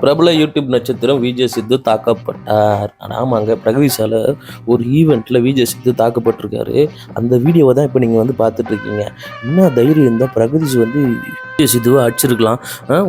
பிரபல யூடியூப் நட்சத்திரம் விஜய் சித்து தாக்கப்பட்டார். ஆமாங்க பிரகதீஷால ஒரு ஈவெண்ட்டில் விஜய் சித்து தாக்கப்பட்டிருக்காரு. அந்த வீடியோவை தான் இப்போ நீங்கள் வந்து பார்த்துட்டு இருக்கீங்க என்ன தைரியம் இருந்தால் பிரகதீஷ் வந்து விஜய் சித்துவை அடிச்சிருக்கலாம்.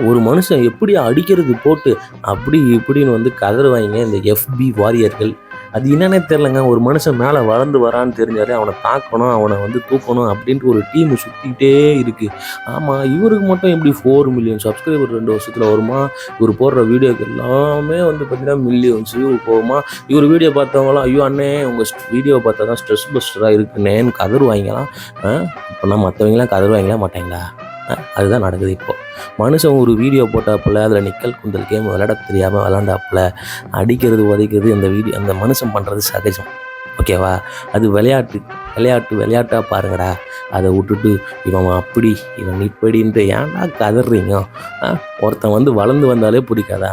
ஒரு மனுஷன் எப்படி அடிக்கிறது போட்டு அப்படி இப்படின்னு வந்து கதறுவாங்க இந்த எஃபி வாரியர்கள் அது என்னன்னே தெரிலங்க ஒரு மனுஷன் மேலே வளர்ந்து வரான்னு தெரிஞ்சாலே அவனை தாக்கணும் அவனை வந்து தூக்கணும் அப்படின்ட்டு ஒரு டீம் சுற்றிக்கிட்டே இருக்குது ஆமாம் இவருக்கு மட்டும் எப்படி ஃபோர் மில்லியன் சப்ஸ்கிரைபர் ரெண்டு வருஷத்தில் வருமா? இவர் போடுற வீடியோக்கு எல்லாமே வந்து பார்த்தீங்கன்னா மில்லியன்ஸ் வியூ போகுமா? இவர் வீடியோ பார்த்தவங்களாம் ஐயோ அண்ணே உங்கள் வீடியோ பார்த்தா தான் ஸ்ட்ரெஸ் பஸ்டராக இருக்குண்ணேன்னு கதறுவாங்களாம் இப்போ நான் மற்றவங்களாம் கதறுவாங்களா மாட்டாங்களா மாட்டேங்களா? அதுதான் நடக்குது இப்போது மனுஷன் ஒரு வீடியோ போட்டாப்புல அதில் நிக்கல் குந்தல் கேம் விளையாட தெரியாமல் விளாண்டாப்புல அடிக்கிறது உதைக்கிறது இந்த வீடியோ அந்த மனுஷன் பண்ணுறது சகஜம். ஓகேவா அது விளையாட்டு விளையாட்டு விளையாட்டாக பாருங்கடா. அதை விட்டுட்டு இவன் அப்படி இவன் இப்படின்ட்டு ஏன்டா கதறீங்க? ஒருத்தன் வந்து வளர்ந்து வந்தாலே பிடிக்காதா?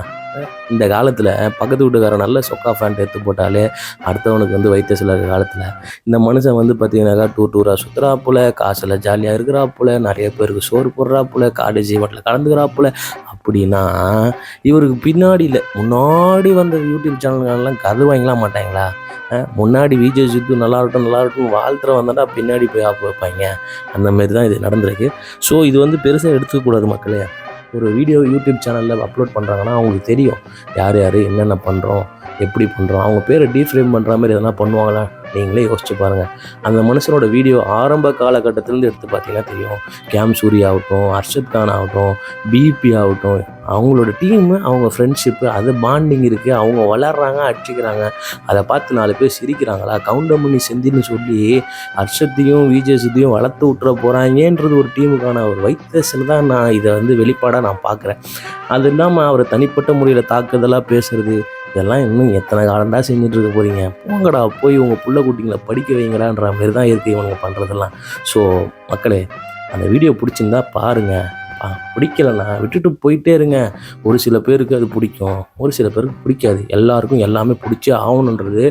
இந்த காலத்தில் பக்கத்து வீட்டுக்காரன் நல்ல சொக்கா ஃபேண்ட் எடுத்து போட்டாலே அடுத்தவனுக்கு வந்து வைத்திய சில காலத்தில் இந்த மனுஷன் வந்து பார்த்தீங்கன்னாக்கா டூர் டூராக சுற்றுறாப்புல காசில் ஜாலியாக இருக்கிறா போல நிறைய பேருக்கு சோறு போடுறாப்புல காலேஜ் கலந்துக்கிறா கலந்துக்கிறாப்புல அப்படின்னா இவருக்கு பின்னாடி இல்லை முன்னாடி வந்த யூடியூப் சேனல்கள்லாம் கதை வாங்கலாம் மாட்டாங்களா? முன்னாடி விஜய் சித்து நல்லா இருக்கட்டும் நல்லா இருக்கட்டும் வாழ்த்துற வந்தாட்டா பின்னாடி போய் ஆப்பு வைப்பாங்க. அந்த மாதிரி தான் இது நடந்திருக்கு. ஸோ இது வந்து பெருசாக எடுத்துக்கக்கூடாது மக்களே. ஒரு வீடியோ யூடியூப் சேனலில் அப்லோட் பண்ணுறாங்கன்னா அவங்களுக்கு தெரியும். யார் யார் என்னென்ன பண்ணுறோம் எப்படி பண்ணுறோம் அவங்க பேரை டீஃப்ரேம் பண்ணுற மாதிரி எதனா பண்ணுவாங்களா? நீங்களே யோசிச்சு பாருங்கள் அந்த மனுஷனோட வீடியோ ஆரம்ப காலகட்டத்திலேருந்து எடுத்து பார்த்தீங்கன்னா தெரியும். கேம் சூரி ஆகட்டும் அர்ஷத் கான் ஆகட்டும் பிபி ஆகட்டும் அவங்களோட டீமு அவங்க ஃப்ரெண்ட்ஷிப்பு அது பாண்டிங் இருக்குது அவங்க வளர்றாங்க அடிச்சுக்கிறாங்க. அதை பார்த்து நாலு பேர் சிரிக்கிறாங்களா? கவுண்டமணி செந்தின்னு சொல்லி ஹர்ஷத்தையும் விஜேசித்தையும் வளர்த்து விட்டுற போகிறாங்கன்றது ஒரு டீமுக்கான ஒரு வைத்தியசில் தான் நான் இதை வந்து வெளிப்பாடாக நான் பார்க்குறேன். அது இல்லாமல் அவர் தனிப்பட்ட முறையில் தாக்குதலாக பேசுகிறது இதெல்லாம் இன்னும் எத்தனை காலம்டா செஞ்சுட்டு இருக்க போகிறீங்க போங்கடா போய் உங்கள் புள்ள குட்டிங்களை படிக்க வைங்கடான்ற மாதிரி தான் இருக்குது இவனுங்க பண்ணுறதெல்லாம் ஸோ மக்களே அந்த வீடியோ பிடிச்சிருந்தா பாருங்கள் பிடிக்கலண்ணா. விட்டுட்டு போயிட்டே இருங்க. ஒரு சில பேருக்கு அது பிடிக்கும். ஒரு சில பேருக்கு பிடிக்காது. எல்லாருக்கும் எல்லாமே பிடிச்சே ஆகணுன்றது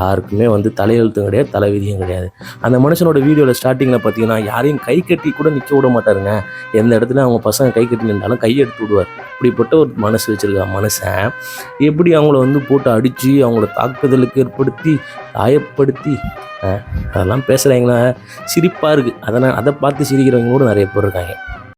யாருக்குமே வந்து தலையெழுத்தும் கிடையாது தலைவிதியும் கிடையாது. அந்த மனுஷனோட வீடியோவில் ஸ்டார்டிங்கில் பார்த்தீங்கன்னா யாரையும் கை கட்டி கூட நிற்க விட மாட்டாருங்க. எந்த இடத்துல அவங்க பசங்க கை கட்டி நின்றாலும் கையை எடுத்து விடுவார். இப்படிப்பட்ட ஒரு மனசு வச்சுருக்க மனுஷன் எப்படி அவங்கள வந்து போட்டு அடித்து அவங்கள தாக்குதலுக்கு ஏற்படுத்தி காயப்படுத்தி அதெல்லாம் பேசுகிறாங்களா சிரிப்பாக இருக்குது அதனால் அதை பார்த்து சிரிக்கிறவங்க கூட நிறைய பேர் இருக்காங்க.